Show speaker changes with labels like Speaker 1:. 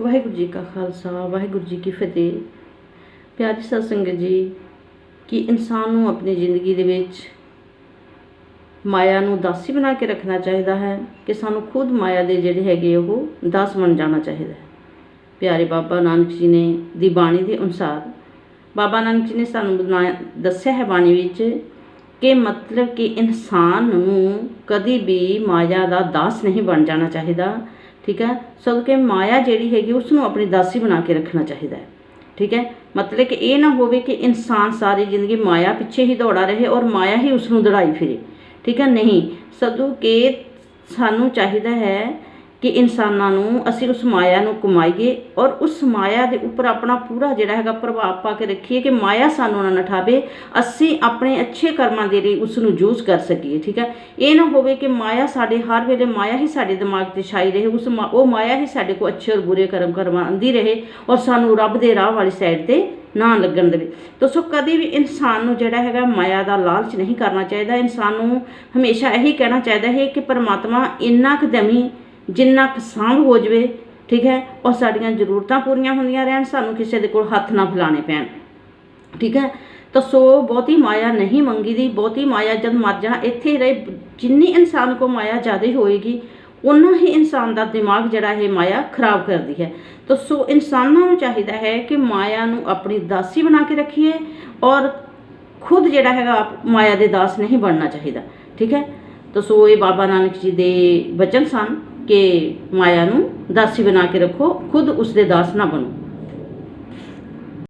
Speaker 1: ਵਾਹਿਗੁਰੂ ਜੀ ਕਾ ਖਾਲਸਾ, ਵਾਹਿਗੁਰੂ ਜੀ ਕੀ ਫਤਿਹ। ਪਿਆਰੀ ਸਾਧ ਸੰਗਤ ਜੀ, ਕਿ ਇਨਸਾਨ ਨੂੰ ਆਪਣੀ ਜ਼ਿੰਦਗੀ ਦੇ ਵਿੱਚ ਮਾਇਆ ਨੂੰ ਦਾਸੀ ਬਣਾ ਕੇ ਰੱਖਣਾ ਚਾਹੀਦਾ ਹੈ ਕਿ ਸਾਨੂੰ ਖੁਦ ਮਾਇਆ ਦੇ ਜਿਹੜੇ ਹੈਗੇ ਉਹ ਦਾਸ ਬਣ ਜਾਣਾ ਚਾਹੀਦਾ ਹੈ? ਪਿਆਰੇ ਬਾਬਾ ਨਾਨਕ ਜੀ ਨੇ ਦੀ ਬਾਣੀ ਦੇ ਅਨੁਸਾਰ, ਬਾਬਾ ਨਾਨਕ ਜੀ ਨੇ ਸਾਨੂੰ ਦੱਸਿਆ ਹੈ ਬਾਣੀ ਵਿੱਚ ਕਿ ਮਤਲਬ ਕਿ ਇਨਸਾਨ ਨੂੰ ਕਦੀ ਵੀ ਮਾਇਆ ਦਾ ਦਾਸ ਨਹੀਂ ਬਣ ਜਾਣਾ ਚਾਹੀਦਾ। ਠੀਕ ਹੈ? ਸੋ ਕਿ ਮਾਇਆ ਜਿਹੜੀ ਹੈਗੀ ਉਸ ਨੂੰ ਆਪਣੀ ਦਾਸੀ ਬਣਾ ਕੇ ਰੱਖਣਾ ਚਾਹੀਦਾ ਹੈ। ਠੀਕ ਹੈ? ਮਤਲਬ ਕਿ ਇਹ ਨਾ ਹੋਵੇ ਕਿ ਇਨਸਾਨ ਸਾਰੀ ਜ਼ਿੰਦਗੀ ਮਾਇਆ ਪਿੱਛੇ ਹੀ ਦੌੜਾ ਰਹੇ ਔਰ ਮਾਇਆ ਹੀ ਉਸ ਨੂੰ ਦੜਾਈ ਫਿਰੇ। ਠੀਕ ਹੈ? ਨਹੀਂ। ਸਗੋਂ ਕਿ ਸਾਨੂੰ ਚਾਹੀਦਾ ਹੈ ਕਿ ਇਨਸਾਨਾਂ ਨੂੰ ਅਸੀਂ ਉਸ ਮਾਇਆ ਨੂੰ ਕਮਾਈਏ ਔਰ ਉਸ ਮਾਇਆ ਦੇ ਉੱਪਰ ਆਪਣਾ ਪੂਰਾ ਜਿਹੜਾ ਹੈਗਾ ਪ੍ਰਭਾਵ ਪਾ ਕੇ ਰੱਖੀਏ ਕਿ ਮਾਇਆ ਸਾਨੂੰ ਨਾ ਨਠਾਵੇ, ਅਸੀਂ ਆਪਣੇ ਅੱਛੇ ਕਰਮਾਂ ਦੇ ਲਈ ਉਸ ਨੂੰ ਯੂਜ਼ ਕਰ ਸਕੀਏ, ਠੀਕ ਹੈ? ਇਹ ਨਾ ਹੋਵੇ ਕਿ ਮਾਇਆ ਸਾਡੇ ਹਰ ਵੇਲੇ ਮਾਇਆ ਹੀ ਸਾਡੇ ਦਿਮਾਗ ਤੇ ਛਾਈ ਰਹੇ, ਉਸ ਮਾ- ਉਹ ਮਾਇਆ ਹੀ ਸਾਡੇ ਕੋ ਅੱਛੇ ਔਰ ਬੁਰੇ ਕਰਮ ਕਰਵਾਉਂਦੀ ਰਹੇ ਔਰ ਸਾਨੂੰ ਰੱਬ ਦੇ ਰਾਹ ਵਾਲੀ ਸਾਈਡ ਤੇ ਨਾ ਲੱਗਣ ਦੇਵੇ। ਦੋਸਤੋ ਕਦੇ ਵੀ ਇਨਸਾਨ ਨੂੰ ਜਿਹੜਾ ਹੈਗਾ ਮਾਇਆ ਦਾ ਲਾਲਚ ਨਹੀਂ ਕਰਨਾ ਚਾਹੀਦਾ, ਇਨਸਾਨ ਨੂੰ ਹਮੇਸ਼ਾ ਇਹੀ ਕਹਿਣਾ ਚਾਹੀਦਾ ਹੈ ਕਿ ਪਰਮਾਤਮਾ ਇੰਨਾ ਕੁ ਦਮੀ ਜਿੰਨਾ ਕੁ ਸਾਂਭ ਹੋ ਜਵੇ, ਠੀਕ ਹੈ ਔਰ ਸਾਡੀਆਂ ਜ਼ਰੂਰਤਾਂ ਪੂਰੀਆਂ ਹੁੰਦੀਆਂ ਰਹਿਣ, ਸਾਨੂੰ ਕਿਸੇ ਦੇ ਕੋਲ ਹੱਥ ਨਾ ਫੈਲਾਣੇ ਪੈਣ। ਠੀਕ ਹੈ, ਤਾਂ ਸੋ ਬਹੁਤੀ ਮਾਇਆ ਨਹੀਂ ਮੰਗੀ ਦੀ ਬਹੁਤੀ ਮਾਇਆ ਜਦ ਮਰ ਜਾਣਾ ਇੱਥੇ ਹੀ ਰਹੇ, ਜਿੰਨੀ ਇਨਸਾਨ ਕੋ ਮਾਇਆ ਜ਼ਿਆਦਾ ਹੋਏਗੀ ਉਹਨਾਂ ਹੀ ਇਨਸਾਨ ਦਾ ਦਿਮਾਗ ਜਿਹੜਾ ਹੈ ਮਾਇਆ ਖਰਾਬ ਕਰਦੀ ਹੈ। ਤਾਂ ਸੋ ਇਨਸਾਨਾਂ ਨੂੰ ਚਾਹੀਦਾ ਹੈ ਕਿ ਮਾਇਆ ਨੂੰ ਆਪਣੀ ਦਾਸੀ ਬਣਾ ਕੇ ਰੱਖੀਏ ਔਰ ਖੁਦ ਜਿਹੜਾ ਹੈਗਾ ਆਪ ਮਾਇਆ ਦੇ ਦਾਸ ਨਹੀਂ ਬਣਨਾ ਚਾਹੀਦਾ। ਠੀਕ ਹੈ, ਤਾਂ ਸੋ ਇਹ ਬਾਬਾ ਨਾਨਕ ਜੀ ਦੇ ਬਚਨ ਸਨ। ਕਿ ਮਾਇਆ ਨੂੰ ਦਾਸੀ ਬਣਾ ਕੇ ਰੱਖੋ ਖੁਦ ਉਸ ਦੇ ਦਾਸ ਨਾ ਬਣੋ।